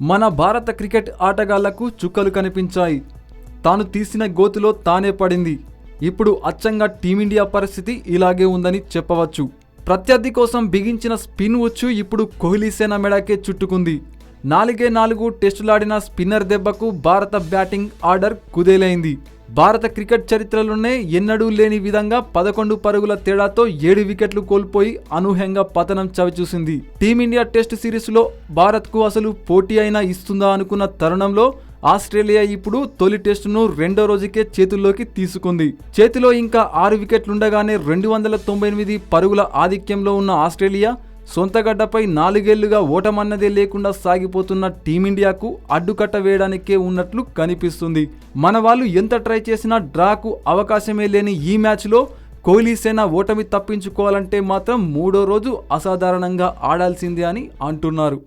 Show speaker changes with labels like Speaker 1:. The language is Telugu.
Speaker 1: మన భారత క్రికెట్ ఆటగాళ్ళకు చుక్కలు కనిపించాయి. తాను తీసిన గోతిలో తానే పడింది. ఇప్పుడు అచ్చంగా టీమిండియా పరిస్థితి ఇలాగే ఉందని చెప్పవచ్చు. ప్రత్యర్థి కోసం బిగించిన స్పిన్ వచ్చు ఇప్పుడు కోహ్లీ సేన మెడకే చుట్టుకుంది. నాలుగే నాలుగు టెస్టులాడిన స్పిన్నర్ దెబ్బకు భారత బ్యాటింగ్ ఆర్డర్ కుదేలైంది. భారత క్రికెట్ చరిత్రలోనే ఎన్నడూ లేని విధంగా పదకొండు పరుగుల తేడాతో ఏడు వికెట్లు కోల్పోయి అనూహ్యంగా పతనం చవిచూసింది. టీమిండియా టెస్ట్ సిరీస్లో భారత్కు అసలు పోటీ అయినా ఇస్తుందా అనుకున్న తరుణంలో ఆస్ట్రేలియా ఇప్పుడు తొలి టెస్టును రెండో రోజుకే చేతుల్లోకి తీసుకుంది. చేతిలో ఇంకా ఆరు వికెట్లుండగానే రెండు వందల తొంభై ఎనిమిది పరుగుల ఆధిక్యంలో ఉన్న ఆస్ట్రేలియా సొంతగడ్డపై నాలుగేళ్ళుగా ఓటమన్నదే లేకుండా సాగిపోతున్న టీమిండియాకు అడ్డుకట్ట వేయడానికే ఉన్నట్లు కనిపిస్తుంది. మన వాళ్ళు ఎంత ట్రై చేసినా డ్రాకు అవకాశమే లేని ఈ మ్యాచ్లో కోహ్లీ సేన ఓటమి తప్పించుకోవాలంటే మాత్రం మూడో రోజు అసాధారణంగా ఆడాల్సిందే అని అంటున్నారు.